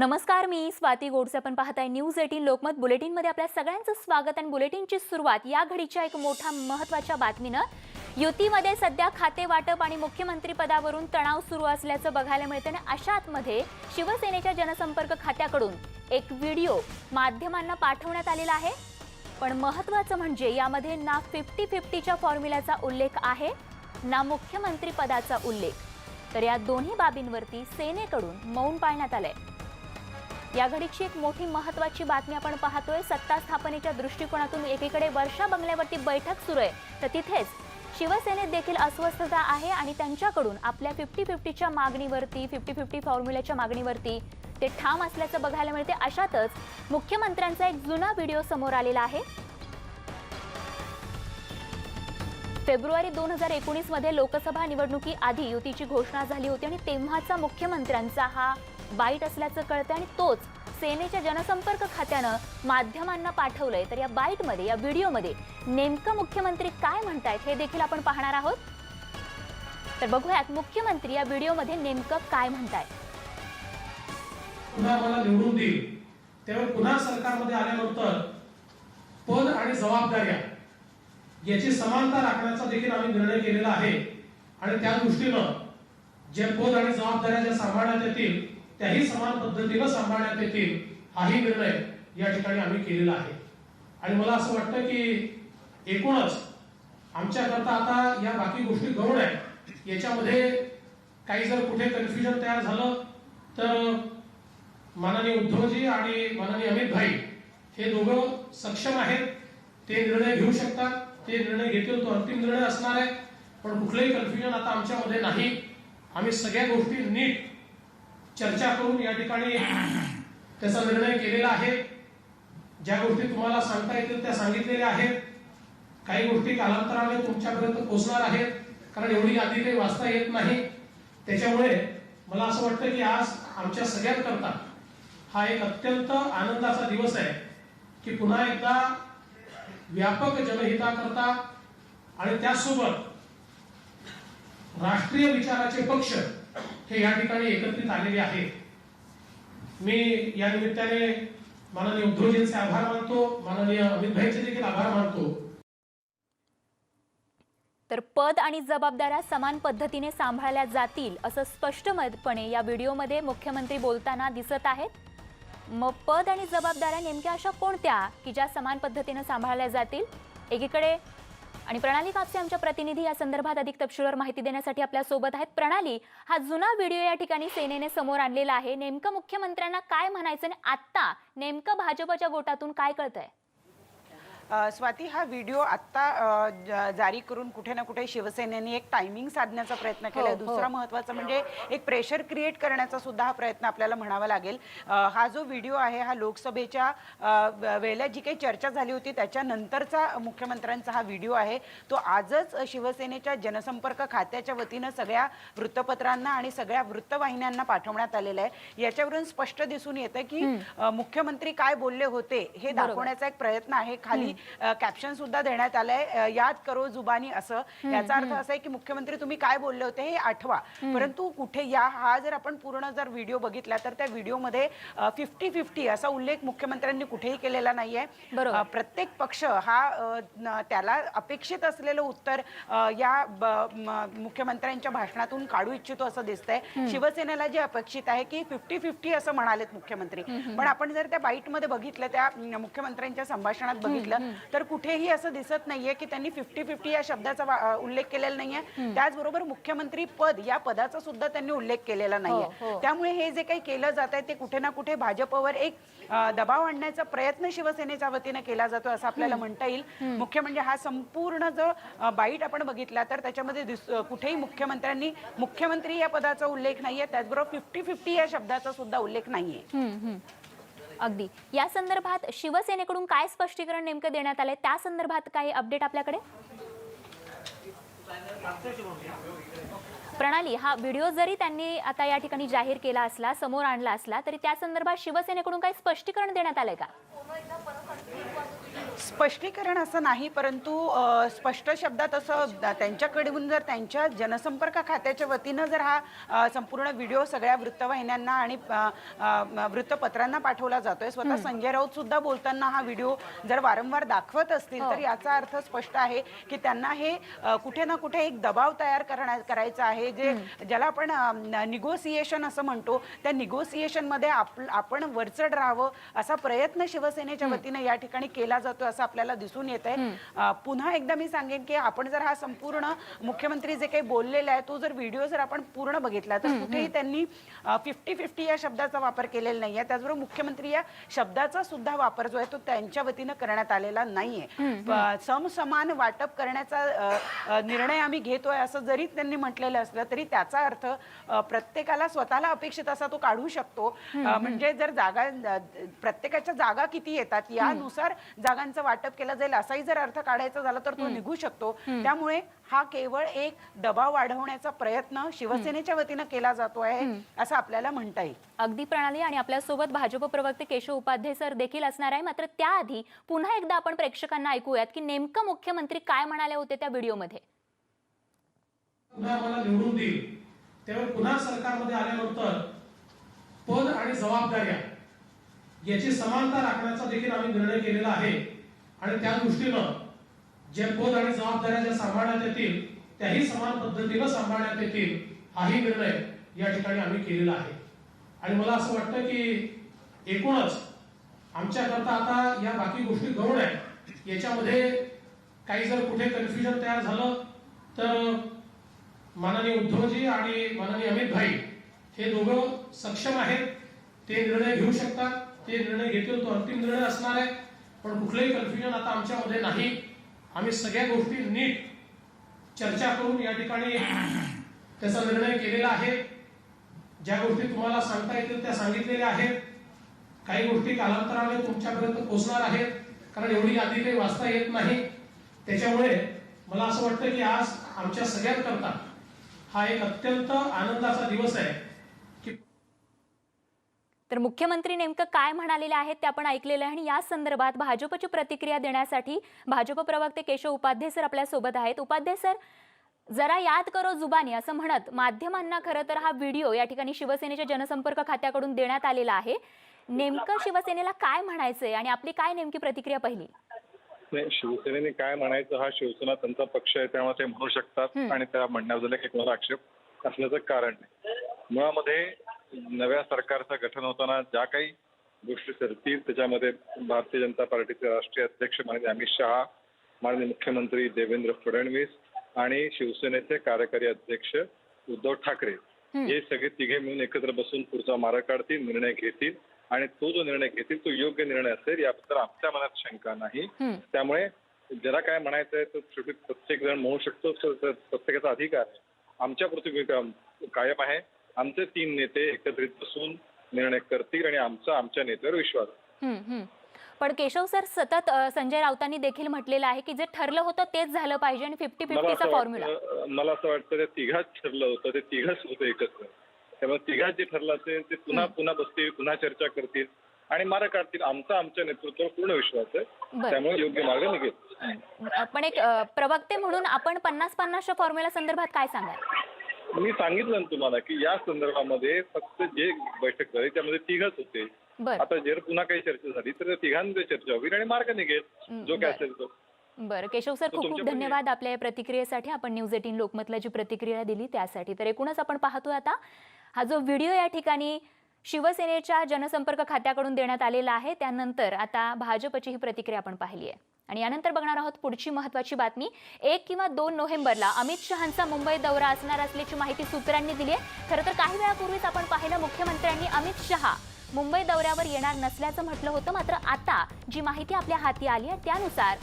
नमस्कार मी स्वाती गोडसे. आपण पाहताय न्यूज एटीन लोकमत बुलेटिनमध्ये आपल्या सगळ्यांचं स्वागत आणि बुलेटिनची सुरुवात. या घडीच्या एक मोठ्या महत्त्वाच्या बातमीनं युतीमध्ये सध्या खाते वाटप आणि मुख्यमंत्री पदावरून तणाव सुरू असल्याचं बघायला मिळतं आणि अशातमध्ये शिवसेनेच्या जनसंपर्क खात्याकडून एक व्हिडिओ माध्यमांना पाठवण्यात आलेला आहे. पण महत्वाचं म्हणजे यामध्ये ना फिफ्टी फिफ्टीच्या फॉर्म्युल्याचा उल्लेख आहे ना मुख्यमंत्री पदाचा उल्लेख. तर या दोन्ही बाबींवरती सेनेकडून मौन पाळण्यात आलंय. या घडीची एक मोठी महत्वाची बातमी आपण पाहतोय. सत्ता स्थापनेच्या दृष्टिकोनातून एकीकडे वर्षा बंगल्यावरती बैठक सुरू आहे. तर तिथेच शिवसेनेत देखील अस्वस्थता आहे आणि त्यांच्याकडून आपल्या फिफ्टी फिफ्टीच्या मागणीवरती फिफ्टी फिफ्टी फॉर्म्युल्याच्या मागणीवरती ते ठाम असल्याचं बघायला मिळते. अशातच मुख्यमंत्र्यांचा एक जुना व्हिडिओ समोर आलेला आहे. फेब्रुवारी दोन हजार एकोणीसमध्ये लोकसभा निवडणुकीआधी युतीची घोषणा झाली होती आणि तेव्हाचा मुख्यमंत्र्यांचा हा बाईट असल्याचं कळतं आणि तोच सेनेच्या जनसंपर्क खात्यानं माध्यमांना पाठवलंय. तर या बाईटमध्ये या व्हिडिओमध्ये नेमकं मुख्यमंत्री काय म्हणतायत हे देखील आपण पाहणार आहोत. तर बघूयात मुख्यमंत्री या व्हिडिओमध्ये नेमकं काय म्हणतायत. पुन्हा मला निवडून देईल. त्यावेळी पुन्हा सरकारमध्ये आल्यानंतर पद आणि जबाबदाऱ्या याची समानता राखण्याचा देखील आम्ही निर्णय केलेला आहे. आणि त्या दृष्टीनं जे पद आणि जबाबदाऱ्या ज्या सांभाळण्यात येतील त्याही समान पद्धतीनं सांभाळण्यात येतील हाही निर्णय या ठिकाणी आम्ही केलेला आहे. आणि मला असं वाटतं की एकूणच आमच्याकरता आता या बाकी गोष्टी गौण आहेत. याच्यामध्ये काही जर कुठे कन्फ्युजन तयार झालं तर माननीय उद्धवजी आणि माननीय अमित भाई हे दोघं सक्षम आहेत. ते निर्णय घेऊ शकतात. ते निर्णय घेतील तो अंतिम निर्णय असणार आहे. पण कुठलंही कन्फ्युजन आता आमच्यामध्ये नाही. आम्ही सगळ्या गोष्टी नीट चर्चा करून या ठिकाणी त्याचा निर्णय केलेला आहे. ज्या गोष्टी तुम्हाला सांगता येतील त्या सांगितलेल्या आहेत. काही गोष्टी कालांतराने तुमच्यापर्यंत पोहोचणार आहेत. कारण एवढी यादी काही वाचता येत नाही. त्याच्यामुळे मला असं वाटतं की आज आमच्या सगळ्यांकरता हा एक अत्यंत आनंदाचा दिवस आहे की पुन्हा एकदा व्यापक जनहिताकरता आणि त्याचसोबत राष्ट्रीय विचाराचे पक्ष हे या ठिकाणी एकत्रित आलेले आहेत. मी या निमित्ताने माननीय उद्धवजींचे आभार मानतो माननीय अमित भाईचे देखील आभार मानतो. तर पद आणि जबाबदाऱ्या समान पद्धतीने सांभाळल्या जातील असं स्पष्टपणे या व्हिडिओमध्ये मुख्यमंत्री बोलताना दिसत आहेत. मग पद आणि जबाबदाऱ्या नेमक्या अशा कोणत्या की ज्या समान पद्धतीने सांभाळल्या जातील? एकीकडे आणि प्रणाली कापसे आमच्या प्रतिनिधी या संदर्भात अधिक तपशीलवार माहिती देण्यासाठी आपल्यासोबत आहेत. प्रणाली हा जुना व्हिडिओ या ठिकाणी सेनेने समोर आणलेला आहे. नेमकं मुख्यमंत्र्यांना काय म्हणायचं आणि आत्ता नेमकं भाजपच्या गोटातून काय कळतंय? स्वाती हा व्हिडिओ आत्ता ज- जारी करून कुठे ना कुठे शिवसेनेने एक टायमिंग साधण्याचा प्रयत्न हो, हो. दुसरा महत्त्वाचा म्हणजे एक प्रेशर क्रिएट करण्याचा सुद्धा हा प्रयत्न आपल्याला म्हणावा लागेल. हा जो व्हिडिओ आहे हा लोकसभेच्या वेळेला जी काही चर्चा झाली होती त्याच्यानंतरचा मुख्यमंत्र्यांचा हा व्हिडिओ आहे. तो आजच शिवसेनेच्या जनसंपर्क खात्याच्या वतीनं सगळ्या वृत्तपत्रांना आणि सगळ्या वृत्तवाहिन्यांना पाठवण्यात आलेलं आहे. याच्यावरून स्पष्ट दिसून येतं की मुख्यमंत्री काय बोलले होते हे. दाखवण्याचा एक प्रयत्न आहे. खाली कॅप्शन सुद्धा देण्यात आलंय. याद करो जुबानी असं. याचा अर्थ असा आहे की मुख्यमंत्री तुम्ही काय बोलले होते हे आठवा. परंतु कुठे या हा जर आपण पूर्ण जर व्हिडिओ बघितला तर त्या व्हिडिओमध्ये फिफ्टी फिफ्टी असा उल्लेख मुख्यमंत्र्यांनी कुठेही केलेला नाहीये. प्रत्येक पक्ष हा त्याला अपेक्षित असलेलं उत्तर या मुख्यमंत्र्यांच्या भाषणातून काढू इच्छितो असं दिसतंय. शिवसेनेला जे अपेक्षित आहे की फिफ्टी फिफ्टी असं म्हणालेत मुख्यमंत्री. पण आपण जर त्या बाईटमध्ये बघितलं त्या मुख्यमंत्र्यांच्या संभाषणात बघितलं तर कुठेही असं दिसत नाहीये की त्यांनी फिफ्टी फिफ्टी या शब्दाचा उल्लेख केलेला नाहीये. त्याचबरोबर मुख्यमंत्री पद या पदाचा सुद्धा त्यांनी उल्लेख केलेला हो, नाहीये. हो. त्यामुळे हे जे काही केलं जात आहे ते कुठे ना कुठे भाजपवर एक दबाव आणण्याचा प्रयत्न शिवसेनेच्या वतीने केला जातो असं आपल्याला म्हणता येईल. मुख्य म्हणजे हा संपूर्ण जो बाईट आपण बघितला तर त्याच्यामध्ये कुठेही मुख्यमंत्र्यांनी मुख्यमंत्री या पदाचा उल्लेख नाहीये त्याचबरोबर फिफ्टी फिफ्टी या शब्दाचा सुद्धा उल्लेख नाहीये. अगदी. या संदर्भात शिवसेनेकडून काय स्पष्टीकरण नेमकं देण्यात आलंय? त्या संदर्भात काही अपडेट आपल्याकडे? प्रणाली हा व्हिडिओ जरी त्यांनी आता या ठिकाणी जाहीर केला असला समोर आणला असला तरी त्या संदर्भात शिवसेनेकडून काही स्पष्टीकरण देण्यात आलंय का? स्पष्टीकरण असं नाही परंतु स्पष्ट शब्दात असं त्यांच्याकडून जर त्यांच्या जनसंपर्क खात्याच्या वतीनं जर हा संपूर्ण व्हिडिओ सगळ्या वृत्तवाहिन्यांना आणि वृत्तपत्रांना पाठवला जातोय. स्वतः संजय राऊत सुद्धा बोलताना हा व्हिडिओ जर वारंवार दाखवत असतील तर याचा अर्थ स्पष्ट आहे की त्यांना हे कुठे ना कुठे एक दबाव तयार करण्या करायचा आहे जे ज्याला आपण निगोसिएशन असं म्हणतो त्या निगोसिएशनमध्ये आप- आपण वरचढ राहावं असा प्रयत्न शिवसेनेच्या वतीने या ठिकाणी केला जातो. असं आपल्याला दिसून येत आहे पुन्हा एकदा मी सांगेन की आपण जर हा संपूर्ण मुख्यमंत्री जे काही बोललेला आहे तो जर व्हिडिओ जर आपण पूर्ण बघितला तर कुठेही त्यांनी फिफ्टी फिफ्टी या शब्दाचा वापर केलेला नाहीये. त्याचबरोबर मुख्यमंत्री या शब्दाचा सुद्धा वापर जो आहे तो त्यांच्या वतीनं करण्यात आलेला नाहीये. समसमान वाटप करण्याचा निर्णय आम्ही घेतोय असं जरी त्यांनी म्हटलेलं असलं तरी त्याचा अर्थ प्रत्येकाला स्वतःला अपेक्षित असा तो काढू शकतो. म्हणजे जर जागा प्रत्येकाच्या जागा किती येतात यानुसार जागांचं वाटप केलं जाईल असाही जर अर्थ काढायचा झाला तर तो निघू शकतो. त्यामुळे हा केवळ एक दबाव वाढवण्याचा प्रयत्न शिवसेनेच्या वतीनं केला जातो आहे असं आपल्याला म्हणता येईल. अगदी प्रणाली आणि आपल्यासोबत भाजप प्रवक्ते केशव उपाध्ये सर देखील असणार आहे. मात्र त्याआधी पुन्हा एकदा आपण प्रेक्षकांना ऐकूयात की नेमकं मुख्यमंत्री काय म्हणाले होते त्या व्हिडिओमध्ये? पुन्हा मला निवडून देईल. त्यावेळी पुन्हा सरकारमध्ये आल्यानंतर पद आणि जबाबदाऱ्या याची समानता राखण्याचा देखील आम्ही निर्णय केलेला आहे. आणि त्या दृष्टीनं जे पद आणि जबाबदाऱ्या ज्या सांभाळण्यात येतील त्याही समान पद्धतीनं सांभाळण्यात येतील हाही निर्णय या ठिकाणी आम्ही केलेला आहे. आणि मला असं वाटतं की एकूणच आमच्याकरता आता या बाकी गोष्टी गौण आहेत. याच्यामध्ये काही जर कुठे कन्फ्युजन तयार झालं तर माननीय उद्धवजी आणि माननीय अमित भाई हे दोघं सक्षम आहेत. ते निर्णय घेऊ शकतात. ते निर्णय घेतील तो अंतिम निर्णय असणार आहे. पण कुठलंही कन्फ्युजन आता आमच्यामध्ये नाही. आम्ही सगळ्या गोष्टी नीट चर्चा करून या ठिकाणी त्याचा निर्णय केलेला आहे. ज्या गोष्टी तुम्हाला सांगता येतील त्या सांगितलेल्या आहेत. काही गोष्टी कालांतराने तुमच्यापर्यंत पोहोचणार आहेत. कारण एवढी यादी काही वाचता येत नाही. त्याच्यामुळे मला असं वाटतं की आज आमच्या सगळ्यांकरता हा एक अत्यंत आनंदाचा दिवस आहे. तर मुख्यमंत्री नेमकं काय म्हणालेले आहेत ते आपण ऐकलेलं आहे आणि या संदर्भात भाजपची प्रतिक्रिया देण्यासाठी भाजप प्रवक्ते केशव उपाध्ये सर आपल्यासोबत आहेत. उपाध्ये सर जरा याद करो जुबानी असं म्हणत माध्यमांना खरं तर हा व्हिडिओ या ठिकाणी शिवसेनेच्या जनसंपर्क खात्याकडून देण्यात आलेला आहे. नेमकं शिवसेनेला काय म्हणायचंय आणि आपली काय नेमकी प्रतिक्रिया पहिली? शिवसेनेने काय म्हणायचं हा शिवसेना त्यांचा पक्ष आहे त्यामुळे ते म्हणू शकतात आणि त्या म्हणण्याबद्दल काही कोणाला आक्षेप असण्याचं कारण नाही. मुळामध्ये नव्या सरकारचं गठन होताना ज्या काही गोष्टी ठरतील त्याच्यामध्ये भारतीय जनता पार्टीचे राष्ट्रीय अध्यक्ष माननीय अमित शहा माननीय मुख्यमंत्री देवेंद्र फडणवीस आणि शिवसेनेचे कार्यकारी अध्यक्ष उद्धव ठाकरे हे. सगळे तिघे मिळून एकत्र बसून पुढचा मार्ग काढतील निर्णय घेतील आणि तो जो निर्णय घेतील तो योग्य निर्णय असेल याबद्दल आमच्या मनात शंका नाही. त्यामुळे ज्याला काय म्हणायचं आहे तो शेवटी प्रत्येक जण म्हणू शकतो तर तर प्रत्येकाचा अधिकार आहे. आमच्या पृथ्वी कायम आहे. आमचे तीन नेते एकत्रित बसून निर्णय करतील आणि आमचा आमच्या नेत्यावर विश्वास. पण केशव सर सतत संजय राऊतांनी देखील म्हटलेलं आहे की जे ठरलं होतं तेच झालं पाहिजे आणि फिफ्टी फिफ्टीचा फॉर्म्युला मला असं वाटतं ते तिघाच ठरलं होतं ते तिघाच होतं एकत्र. त्यामुळे तिघात जे ठरलं असेल ते पुन्हा पुन्हा बसतील पुन्हा चर्चा करतील आणि मार्ग काढतील. आमचा आमच्या नेतृत्वावर पूर्ण विश्वास आहे. त्यामुळे योग्य मार्ग निघेल. पण एक प्रवक्ते म्हणून आपण पन्नास पन्नासच्या फॉर्म्युला संदर्भात काय सांगाल? मी सांगितलं ना तुम्हाला की या संदर्भामध्ये फक्त जे बैठक झाली त्यामध्ये तिघच होते. बरं. आता जर पुन्हा काही चर्चा झाली तर तिघांमध्ये चर्चा होईल आणि मार्ग निघेल जो काय. असेल तो. बरं. केशव सर खूप खूप धन्यवाद आपल्या या प्रतिक्रियेसाठी. आपण न्यूज एटीन लोकमतला जी प्रतिक्रिया दिली त्यासाठी. तर एकूणच आपण पाहतोय आता हा जो व्हिडिओ या ठिकाणी शिवसेनेच्या जनसंपर्क खात्याकडून देण्यात आलेला आहे त्यानंतर आता भाजपची ही प्रतिक्रिया आपण पाहिली आहे. आणि यानंतर बघणार आहोत पुढची महत्वाची बातमी. एक किंवा दोन नोव्हेंबरला अमित शहांचा मुंबई दौरा असणार असल्याची माहिती सूत्रांनी दिली आहे. खरं तर काही वेळापूर्वीच आपण पाहिलं मुख्यमंत्र्यांनी अमित शहा मुंबई दौऱ्यावर येणार नसल्याचं म्हटलं होतं. मात्र आता जी माहिती आपल्या हाती आली आहे त्यानुसार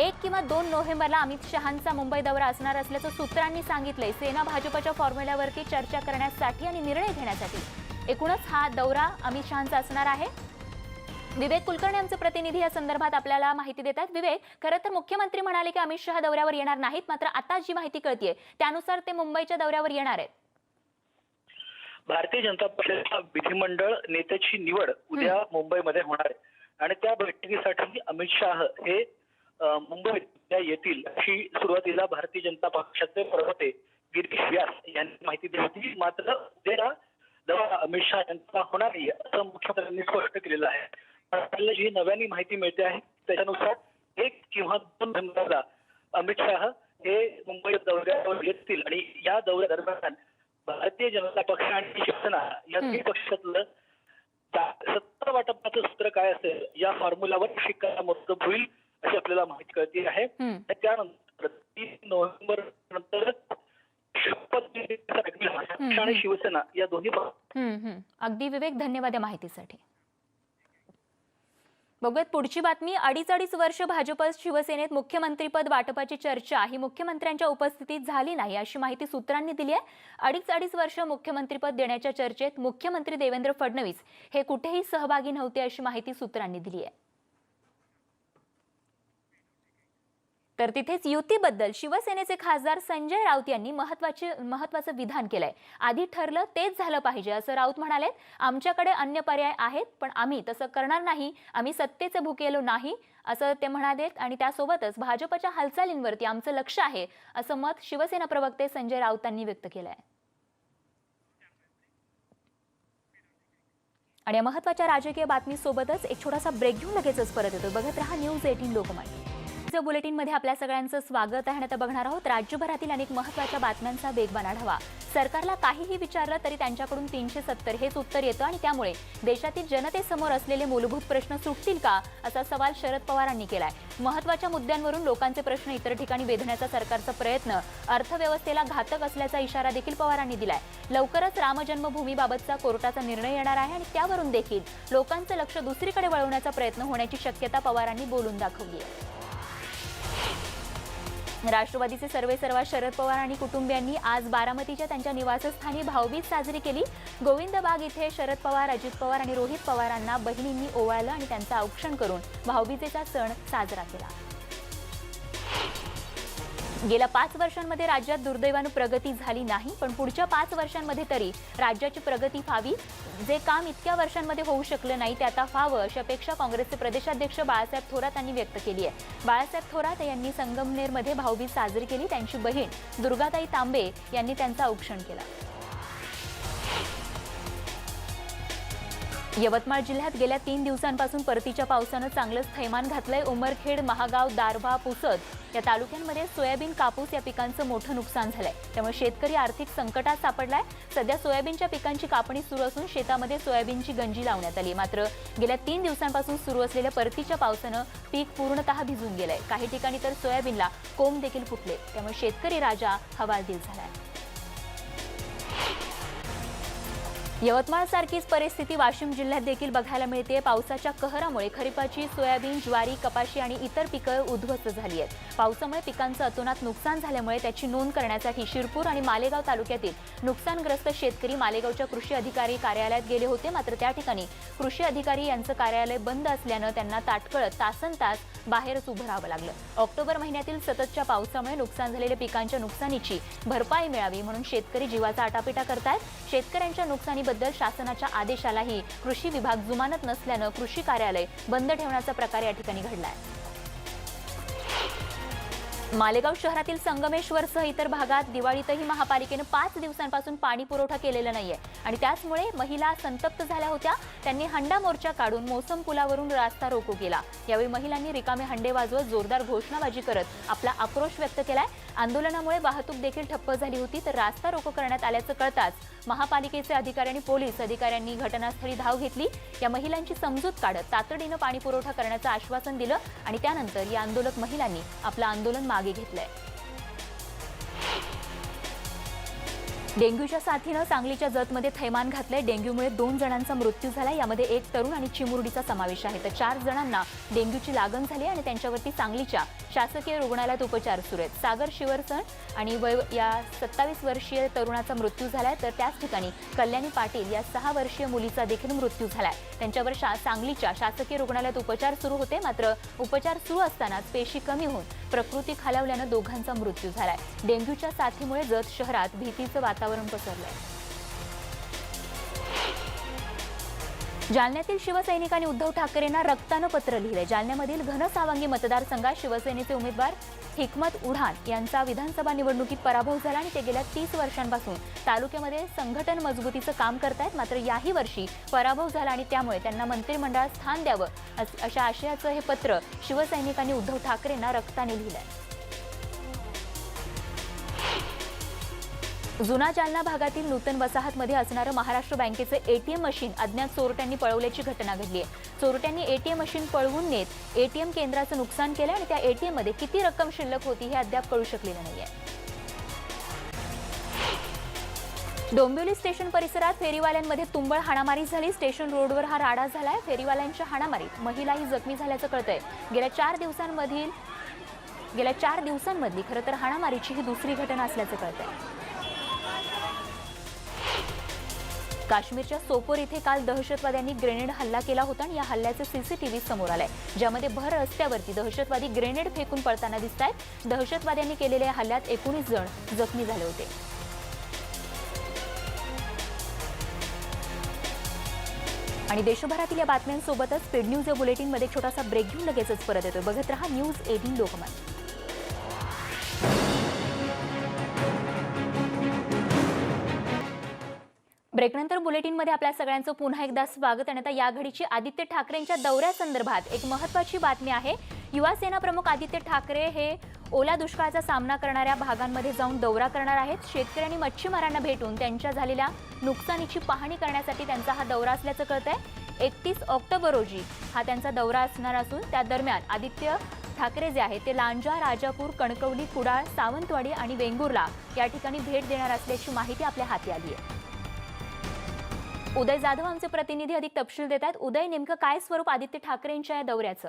एक किंवा दोन नोव्हेंबरला अमित शहांचा मुंबई दौरा असणार असल्याचं सूत्रांनी सांगितलंय. सेना भाजपच्या फॉर्म्युल्यावरती चर्चा करण्यासाठी आणि निर्णय घेण्यासाठी. एकूणच हा दौरा अमित शहांचा असणार आहे. विवेक कुलकर्णी आमचे प्रतिनिधी या संदर्भात आपल्याला माहिती देत आहेत. विवेक खरं तर मुख्यमंत्री म्हणाले की अमित शहा दौऱ्यावर येणार नाहीत मात्र आता जी माहिती कळतीये त्यानुसार ते मुंबईच्या दौऱ्यावर येणार आहेत. भारतीय जनता पक्षाच्या विधिमंडळ नेत्याची निवड उद्या मुंबईमध्ये होणार आहे. आणि त्या बैठकीसाठी अमित शाह हे मुंबईत येतील अशी सुरुवातीला भारतीय जनता पक्षाचे प्रवक्ते गिरीश व्यास यांनी माहिती दिली होती. मात्र उद्या दौरा अमित शहा यांचा होणार नाही असं मुख्यमंत्र्यांनी स्पष्ट केलेलं आहे. आपल्याला जी नव्याने माहिती मिळते आहे त्याच्यानुसार एक किंवा दोन नोव्हेंबरला अमित शहा हे मुंबई दौऱ्यावर येतील आणि या दौऱ्यादरम्यान भारतीय जनता पक्ष आणि शिवसेना या. दोन्ही पक्षातलं सत्ता वाटपाचं सूत्र काय असेल या फॉर्म्युलावर शिक्कामोर्तब होईल अशी आपल्याला माहिती कळते आहे त्यानंतर तीन नोव्हेंबर नंतरच आहे. पक्ष आणि शिवसेना या दोन्ही. अगदी विवेक धन्यवाद या माहितीसाठी बघूयात पुढची बातमी. अडीच अडीच वर्ष भाजप शिवसेनेत मुख्यमंत्रीपद वाटपाची चर्चा ही मुख्यमंत्र्यांच्या उपस्थितीत झाली नाही अशी माहिती सूत्रांनी दिली आहे. अडीच अडीच वर्ष मुख्यमंत्रीपद देण्याच्या चर्चेत मुख्यमंत्री देवेंद्र फडणवीस हे कुठेही सहभागी नव्हते अशी माहिती सूत्रांनी दिली आहे. तर तिथेच युतीबद्दल शिवसेनेचे खासदार संजय राऊत यांनी महत्त्वाचे महत्वाचं विधान केलंय. आधी ठरलं तेच झालं पाहिजे असं राऊत म्हणाले आमच्याकडे अन्य पर्याय आहेत पण आम्ही तसं करणार नाही. आम्ही सत्तेचे भुकेलो नाही असं ते म्हणाले आणि त्यासोबतच भाजपच्या हालचालींवरती आमचं लक्ष आहे असं मत शिवसेना प्रवक्ते संजय राऊतांनी व्यक्त केलंय. आणि या महत्त्वाच्या राजकीय बातमीसोबतच एक छोटासा ब्रेक घेऊन लगेचच परत येतो. बघत रहा न्यूज एटीन न्यूज या बुलेटिनमध्ये आपल्या सगळ्यांचं स्वागत आहे. आणि आता बघणार आहोत राज्यभरातील अनेक महत्त्वाच्या बातम्यांचा वेगवान आढावा सरकारला काहीही विचारलं तरी त्यांच्याकडून तीनशे सत्तर हेच उत्तर येतं आणि त्यामुळे देशातील जनतेसमोर असलेले मूलभूत प्रश्न सुटतील का असा सवाल शरद पवारांनी केलाय. महत्त्वाच्या मुद्द्यांवरून लोकांचे प्रश्न इतर ठिकाणी वेधण्याचा सरकारचा प्रयत्न अर्थव्यवस्थेला घातक असल्याचा इशारा देखील पवारांनी दिलाय. लवकरच रामजन्मभूमीबाबतचा कोर्टाचा निर्णय येणार आहे आणि त्यावरून देखील लोकांचं लक्ष दुसरीकडे वळवण्याचा प्रयत्न होण्याची शक्यता पवारांनी बोलून दाखवली आहे. राष्ट्रवादीचे सर्वे सर्वा शरद पवार आणि कुटुंबियांनी आज बारामतीच्या त्यांच्या निवासस्थानी भाऊबीज साजरी केली. गोविंद बाग इथे शरद पवार अजित पवार आणि रोहित पवारांना बहिणींनी ओवाळलं आणि त्यांचं औक्षण करून भाऊबीजेचा सण साजरा केला. गेल्या पाच वर्षांमध्ये राज्यात दुर्दैवानं प्रगती झाली नाही पण पुढच्या पाच वर्षांमध्ये तरी राज्याची प्रगती व्हावी. जे काम इतक्या वर्षांमध्ये होऊ शकलं नाही ते आता व्हावं अशी अपेक्षा काँग्रेसचे प्रदेशाध्यक्ष बाळासाहेब थोरात यांनी व्यक्त केली आहे. बाळासाहेब थोरात यांनी संगमनेरमध्ये भाऊबीज साजरी केली. त्यांची बहीण दुर्गाताई तांबे यांनी त्यांचं औक्षण केलं. यवतमाळ जिल्ह्यात गेल्या तीन दिवसांपासून परतीच्या पावसानं चांगलंच थैमान घातलंय. उमरखेड महागाव दारव्हा पुसद या तालुक्यांमध्ये सोयाबीन कापूस या पिकांचं मोठं नुकसान झालंय. त्यामुळे शेतकरी आर्थिक संकटात सापडलाय. सध्या सोयाबीनच्या पिकांची कापणी सुरू असून शेतामध्ये सोयाबीनची गंजी लावण्यात आली मात्र गेल्या तीन दिवसांपासून सुरू असलेल्या परतीच्या पावसानं पीक पूर्णतः भिजून गेलंय. काही ठिकाणी तर सोयाबीनला कोंब देखील फुटले. त्यामुळे शेतकरी राजा हवालदिल झालाय. यवतमाळ सारखीच परिस्थिती वाशिम जिल्ह्यात देखील बघायला मिळते पावसाच्या कहरामुळे खरीपाची सोयाबीन ज्वारी कपाशी आणि इतर पिकं उद्ध्वस्त झाली आहेत. पावसामुळे पिकांचं अतोनात नुकसान झाल्यामुळे त्याची नोंद करण्यासाठी शिरपूर आणि मालेगाव तालुक्यातील नुकसानग्रस्त शेतकरी मालेगावच्या कृषी अधिकारी कार्यालयात गेले होते. मात्र त्या ठिकाणी कृषी अधिकारी यांचं कार्यालय बंद असल्यानं त्यांना ताटकळत तासन तास बाहेरच उभं राहावं लागलं. ऑक्टोबर महिन्यातील सततच्या पावसामुळे नुकसान झालेल्या पिकांच्या नुकसानीची भरपाई मिळावी म्हणून शेतकरी जीवाचा आटापिटा करतायत. शेतकऱ्यांच्या नुकसानी नुकसानीबद्दल शासनाच्या आदेशालाही कृषी विभाग जुमानत नसल्यानं कृषी कार्यालय बंद ठेवण्याचा प्रकार या ठिकाणी घडलाय. मालेगाव शहरातील संगमेश्वरसह इतर भागात दिवाळीतही महापालिकेनं पाच दिवसांपासून पाणी पुरवठा केलेला नाहीये. आणि त्याचमुळे महिला संतप्त झाल्या होत्या. त्यांनी हंडा मोर्चा काढून मोसम पुलावरून रास्ता रोको केला. यावेळी महिलांनी रिकामे हंडे वाजवत जोरदार घोषणाबाजी करत आपला आक्रोश व्यक्त केलाय. आंदोलनामुळे वाहतूक देखील ठप्प झाली होती तर रास्ता रोको करण्यात आल्याचं कळताच महापालिकेचे अधिकारी आणि पोलीस अधिकाऱ्यांनी घटनास्थळी धाव घेतली. या महिलांची समजूत काढत तातडीनं पाणी पुरवठा करण्याचं आश्वासन दिलं आणि त्यानंतर या आंदोलक महिलांनी आपलं आंदोलन मागे घेतलंय. डेंग्यूच्या साथीनं सांगलीच्या जतमध्ये थैमान घातलंय. डेंग्यूमुळे दोन जणांचा मृत्यू झाला. यामध्ये एक तरुण आणि चिमुरडीचा समावेश आहे. तर चार जणांना डेंग्यूची लागण झाली आणि त्यांच्यावरती सांगलीच्या शासकीय रुग्णालयात उपचार सुरू आहेत. सागर शिवरसण आणि वय या सत्तावीस वर्षीय तरुणाचा मृत्यू झालाय. तर त्याच ठिकाणी कल्याणी पाटील या सहा वर्षीय मुलीचा देखील मृत्यू झालाय. त्यांच्यावर शा सांगलीच्या शासकीय रुग्णालयात उपचार सुरू होते. मात्र उपचार सुरू असतानाच पेशी कमी होऊन प्रकृती खालावल्यानं दोघांचा मृत्यू झालाय. डेंग्यूच्या साथीमुळे जत शहरात भीतीचं वातावरण पसरलं आहे जालन्यातील शिवसैनिकांनी उद्धव ठाकरेंना रक्तानं पत्र लिहिले जालन्यामधील घनसावंगी मतदारसंघात शिवसेनेचे उमेदवार हिकमत उढान यांचा विधानसभा निवडणुकीत पराभव झाला आणि ते गेल्या तीस वर्षांपासून तालुक्यामध्ये संघटन मजबूतीचं काम करतायत. मात्र याही वर्षी पराभव झाला आणि त्यामुळे त्यांना मंत्रिमंडळात स्थान द्यावं अशा आशयाचं हे पत्र शिवसैनिकांनी उद्धव ठाकरेंना रक्ताने लिहिलंय. जुना जालना भागातील नूतन वसाहतमध्ये असणारं महाराष्ट्र बँकेचं एटीएम मशीन अज्ञात चोरट्यांनी पळवल्याची घटना घडली आहे. चोरट्यांनी एटीएम मशीन पळवून नेत एटीएम केंद्राचं नुकसान केलं आणि त्या एटीएममध्ये किती रक्कम शिल्लक होती हे अद्याप कळू शकलेलं नाहीये. डोंबिवली स्टेशन परिसरात फेरीवाल्यांमध्ये तुंबळ हाणामारी झाली. स्टेशन रोडवर हा राडा झालाय. फेरीवाल्यांच्या हाणामारीत महिलाही जखमी झाल्याचं कळतंय. गेल्या चार दिवसांमधील गेल्या चार दिवसांमधली खरं तर हाणामारीची ही दुसरी घटना असल्याचं कळतंय. काश्मीरच्या सोपोर इथे काल दहशतवाद्यांनी ग्रेनेड हल्ला केला होता आणि या हल्ल्याचे सीसीटीव्ही समोर आलाय. ज्यामध्ये भर रस्त्यावरती दहशतवादी ग्रेनेड फेकून पळताना दिसत आहेत दहशतवाद्यांनी केलेल्या या हल्ल्यात एकोणीस जण जखमी झाले होते. आणि देशभरातील या बातम्यांसोबतच स्पीड न्यूज या बुलेटिनमध्ये छोटासा ब्रेक घेऊन लगेचच परत येतोय. बघत रहा न्यूज एटीन लोकमत. ब्रेकनंतर बुलेटिनमध्ये आपल्या सगळ्यांचं पुन्हा एकदा स्वागत आणि आता या घडीची आदित्य ठाकरेंच्या दौऱ्यासंदर्भात एक महत्वाची बातमी आहे. युवा सेना प्रमुख आदित्य ठाकरे हे ओला दुष्काळाचा सामना करणाऱ्या भागांमध्ये जाऊन दौरा करणार आहेत. शेतकरी आणि मच्छीमारांना भेटून त्यांच्या झालेल्या नुकसानीची पाहणी करण्यासाठी त्यांचा हा दौरा असल्याचं कळतंय. एकतीस ऑक्टोबर रोजी हा त्यांचा दौरा असणार असून त्या दरम्यान आदित्य ठाकरे जे आहेत ते लांजा राजापूर कणकवली कुडाळ सावंतवाडी आणि वेंगुर्ला या ठिकाणी भेट देणार असल्याची माहिती आपल्या हाती आली आहे. उदय जाधव आमचे प्रतिनिधी अधिक तपशील देत आहेत उदय नेमकं काय स्वरूप आदित्य ठाकरेंच्या या दौऱ्याचं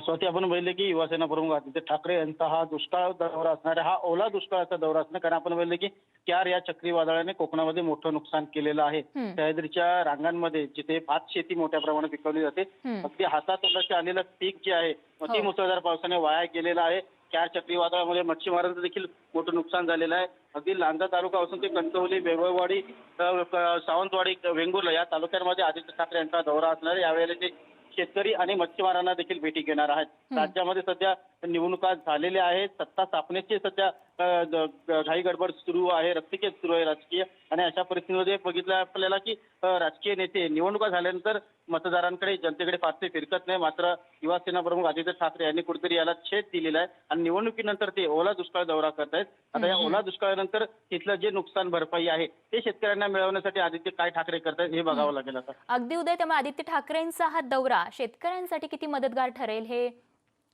स्वाती आपण पाहिले की युवासेना प्रमुख आदित्य ठाकरे यांचा हा दुष्काळ दौरा असणार आहे हा ओला दुष्काळाचा दौरा असणार कारण आपण पाहिले की क्यार या चक्रीवादळाने कोकणामध्ये मोठं नुकसान केलेलं आहे. सह्याद्रीच्या रांगांमध्ये जिथे भात शेती मोठ्या प्रमाणात पिकवली जाते. अगदी हातातोंडाचे आलेलं पीक जे आहे अति हो. मुसळधार पावसाने वाया गेलेलं आहे क्यार चक्रीवादळामुळे मच्छीमारांचं देखील मोठं नुकसान झालेलं आहे. अगदी लांजा तालुका असून ते कणकवली क- सावंतवाडी वेंगुर्ला या तालुक्यांमध्ये आदित्य ठाकरे यांचा दौरा असणार आहे. यावेळेला ते शेतकरी आणि मच्छीमारांना देखील भेटी घेणार आहेत. राज्यामध्ये सध्या निवडणुका झालेल्या आहेत. सत्ता स्थापनेची सध्या घाई गडबड सुरू आहे रक्तिकेत सुरू आहे राजकीय. आणि अशा परिस्थितीमध्ये बघितलं आपल्याला की राजकीय नेते निवडणुका झाल्यानंतर मतदारांकडे जनतेकडे फारसे फिरकत नाही. मात्र युवा सेना प्रमुख आदित्य ठाकरे यांनी कुठेतरी याला छेद दिलेला आहे. आणि निवडणुकीनंतर ते ओला दुष्काळ दौरा करतायत आता या ओला दुष्काळानंतर तिथलं जे नुकसान भरपाई आहे ते शेतकऱ्यांना मिळवण्यासाठी आदित्य काय ठाकरे करतायत हे बघावं लागेल आता. अगदी उदय त्यामुळे आदित्य ठाकरेंचा हा दौरा शेतकऱ्यांसाठी किती मदतगार ठरेल हे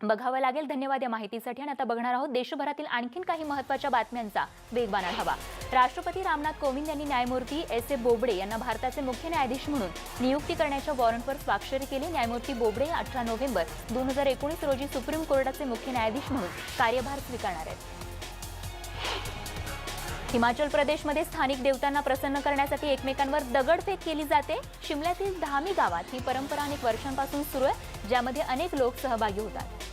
बघावं लागेल. धन्यवाद या माहितीसाठी. आणि आता बघणार आहोत देशभरातील आणखीन काही महत्त्वाच्या बातम्यांचा वेगवान आढावा राष्ट्रपती रामनाथ कोविंद यांनी न्यायमूर्ती एस ए बोबडे यांना भारताचे मुख्य न्यायाधीश म्हणून नियुक्ती करण्याच्या वॉरंटवर स्वाक्षरी केली. न्यायमूर्ती बोबडे अठरा नोव्हेंबर दोन हजार एकोणीस रोजी सुप्रीम कोर्टाचे मुख्य न्यायाधीश म्हणून कार्यभार स्वीकारणार आहेत. हिमाचल प्रदेशमध्ये स्थानिक देवतांना प्रसन्न करण्यासाठी एकमेकांवर दगडफेक केली जाते. शिमल्यातील धामी गावात ही परंपरा अनेक वर्षांपासून सुरू आहे ज्यामध्ये अनेक लोक सहभागी होतात.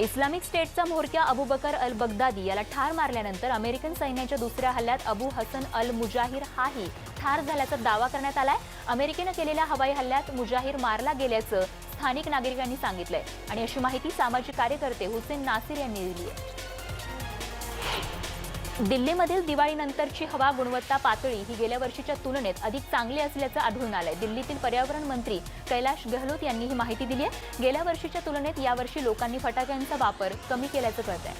इस्लामिक स्टेटचा म्होरक्या अबू बकर अल बगदादी याला ठार मारल्यानंतर अमेरिकन सैन्याच्या दुसऱ्या हल्ल्यात अबू हसन अल मुजाहिर हाही ठार झाल्याचा दावा करण्यात आलाय. अमेरिकेनं केलेल्या हवाई हल्ल्यात मुजाहिर मारला गेल्याचं स्थानिक नागरिकांनी सांगितलंय. आणि अशी माहिती सामाजिक कार्यकर्ते हुसेन नासिर यांनी दिली आहे. दिल्लीमधील दिवाळीनंतरची हवा गुणवत्ता पातळी ही गेल्या वर्षीच्या तुलनेत अधिक चांगली असल्याचं आढळून आलंय. दिल्लीतील पर्यावरण मंत्री कैलाश गहलोत यांनी ही माहिती दिली आहे. गेल्या वर्षीच्या तुलनेत यावर्षी लोकांनी फटाक्यांचा वापर कमी केल्याचं कळतंय.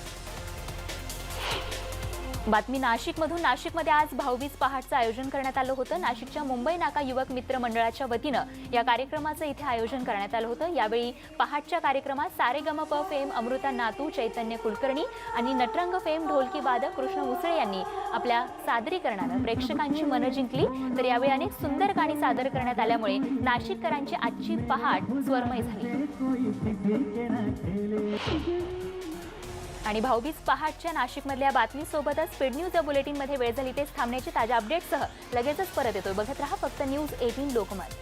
बातमी नाशिकमधून. नाशिकमध्ये आज भाऊबीज पहाटचं आयोजन करण्यात आलं होतं. नाशिकच्या मुंबई नाका युवक मित्र मंडळाच्या वतीनं या कार्यक्रमाचं इथे आयोजन करण्यात आलं होतं. यावेळी पहाटच्या कार्यक्रमात सारेगमप फेम अमृता नातू चैतन्य कुलकर्णी आणि नटरंग फेम ढोलकी वादक कृष्ण मुसळे यांनी आपल्या सादरीकरणानं प्रेक्षकांची मनं जिंकली. तर यावेळी अनेक सुंदर गाणी सादर करण्यात आल्यामुळे नाशिककरांची आजची पहाट स्वरमय झाली. आणि भाऊबीज पहाटच्या नाशिकमधल्या बातमीसोबतच स्पीड न्यूज या बुलेटिनमध्ये वेळ झाली तेच थांबण्याची ताज्या अपडेटसह लगेचच परत येतोय. बघत रहा फक्त न्यूज एटीन लोकमत.